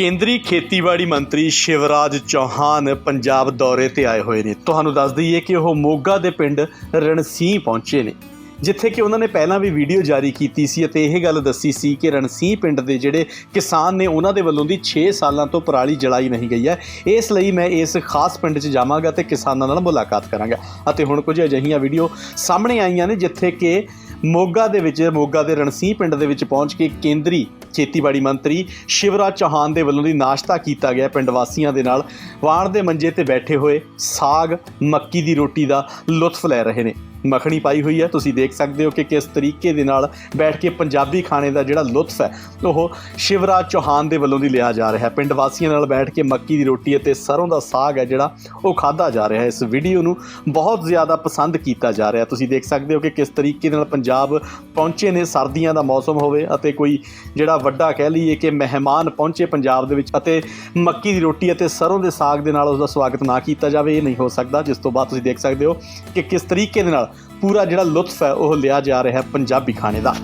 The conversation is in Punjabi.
ਕੇਂਦਰੀ ਖੇਤੀਬਾੜੀ ਮੰਤਰੀ ਸ਼ਿਵਰਾਜ ਚੌਹਾਨ ਪੰਜਾਬ ਦੌਰੇ ਤੇ ਆਏ ਹੋਏ ਨੇ। ਤੁਹਾਨੂੰ ਦੱਸ ਦਈਏ ਕਿ ਉਹ ਮੋਗਾ ਦੇ ਪਿੰਡ ਰਣਸੀਂਹ ਪਹੁੰਚੇ ਨੇ, ਜਿੱਥੇ ਕਿ ਉਹਨਾਂ ਨੇ ਪਹਿਲਾਂ ਵੀ ਵੀਡੀਓ ਜਾਰੀ ਕੀਤੀ ਸੀ ਅਤੇ ਇਹ ਗੱਲ ਦੱਸੀ ਸੀ ਕਿ ਰਣਸੀਂਹ ਪਿੰਡ ਦੇ ਜਿਹੜੇ ਕਿਸਾਨ ਨੇ, ਉਹਨਾਂ ਦੇ ਵੱਲੋਂ ਦੀ 6 ਸਾਲਾਂ ਤੋਂ ਪਰਾਲੀ ਜਲਾਈ ਨਹੀਂ ਗਈ ਹੈ। ਇਸ ਲਈ ਮੈਂ ਇਸ ਖਾਸ ਪਿੰਡ 'ਚ ਜਾਵਾਂਗਾ ਤੇ ਕਿਸਾਨਾਂ ਨਾਲ ਮੁਲਾਕਾਤ ਕਰਾਂਗਾ। ਅਤੇ ਹੁਣ ਕੁਝ ਅਜਿਹੀਆਂ ਵੀਡੀਓ ਸਾਹਮਣੇ ਆਈਆਂ ਨੇ, ਜਿੱਥੇ ਕਿ ਮੋਗਾ ਦੇ ਵਿੱਚ, ਮੋਗਾ ਦੇ ਰਣਸੀਂਹ ਪਿੰਡ ਦੇ ਵਿੱਚ ਪਹੁੰਚ ਕੇ ਕੇਂਦਰੀ ਖੇਤੀਬਾੜੀ ਮੰਤਰੀ ਸ਼ਿਵਰਾਜ ਚੌਹਾਨ ਦੇ ਵੱਲੋਂ ਦੀ ਨਾਸ਼ਤਾ ਕੀਤਾ ਗਿਆ ਪਿੰਡ ਵਾਸੀਆਂ ਦੇ ਨਾਲ। ਵਾਣ ਦੇ ਮੰਜੇ ਤੇ ਬੈਠੇ ਹੋਏ ਸਾਗ, ਮੱਕੀ ਦੀ ਰੋਟੀ ਦਾ ਲੁਤਫ ਲੈ ਰਹੇ ਨੇ। ਮੱਖਣੀ ਪਾਈ ਹੋਈ ਹੈ। ਤੁਸੀਂ ਦੇਖ ਸਕਦੇ ਹੋ ਕਿ ਕਿਸ ਤਰੀਕੇ ਦੇ ਨਾਲ ਬੈਠ ਕੇ ਪੰਜਾਬੀ ਖਾਣੇ ਦਾ ਜਿਹੜਾ ਲੁਤਫ ਹੈ, ਉਹ ਸ਼ਿਵਰਾਜ ਚੌਹਾਨ ਦੇ ਵੱਲੋਂ ਦੀ ਲਿਆ ਜਾ ਰਿਹਾ ਹੈ। ਪਿੰਡ ਵਾਸੀਆਂ ਨਾਲ ਬੈਠ ਕੇ ਮੱਕੀ ਦੀ ਰੋਟੀ ਅਤੇ ਸਰੋਂ ਦਾ ਸਾਗ ਹੈ ਜਿਹੜਾ, ਉਹ ਖਾਦਾ ਜਾ ਰਿਹਾ ਹੈ। ਇਸ ਵੀਡੀਓ ਨੂੰ ਬਹੁਤ ਜ਼ਿਆਦਾ ਪਸੰਦ ਕੀਤਾ ਜਾ ਰਿਹਾ ਤੁਸੀਂ ਦੇਖ ਸਕਦੇ ਹੋ ਕਿ ਕਿਸ ਤਰੀਕੇ ਨਾਲ ਪੰਜਾਬ ਪਹੁੰਚੇ ਨੇ, ਸਰਦੀਆਂ ਦਾ ਮੌਸਮ ਹੋਵੇ ਅਤੇ ਕੋਈ ਜਿਹੜਾ ਵੱਡਾ ਕਹਿ ਲਈਏ ਕਿ ਮਹਿਮਾਨ ਪਹੁੰਚੇ ਪੰਜਾਬ ਦੇ ਵਿੱਚ ਅਤੇ ਮੱਕੀ ਦੀ ਰੋਟੀ ਅਤੇ ਸਰੋਂ ਦੇ ਸਾਗ ਦੇ ਨਾਲ ਉਸ ਦਾ ਸਵਾਗਤ ਨਾ ਕੀਤਾ ਜਾਵੇ, ਇਹ ਨਹੀਂ ਹੋ ਸਕਦਾ। ਜਿਸ ਤੋਂ ਬਾਅਦ ਤੁਸੀਂ ਦੇਖ ਸਕਦੇ ਹੋ ਕਿ ਕਿਸ ਤਰੀਕੇ ਦੇ ਨਾਲ ਪੂਰਾ ਜਿਹੜਾ ਲੁਤਫ ਹੈ ਉਹ ਲਿਆ ਜਾ ਰਿਹਾ ਪੰਜਾਬੀ ਖਾਣੇ ਦਾ।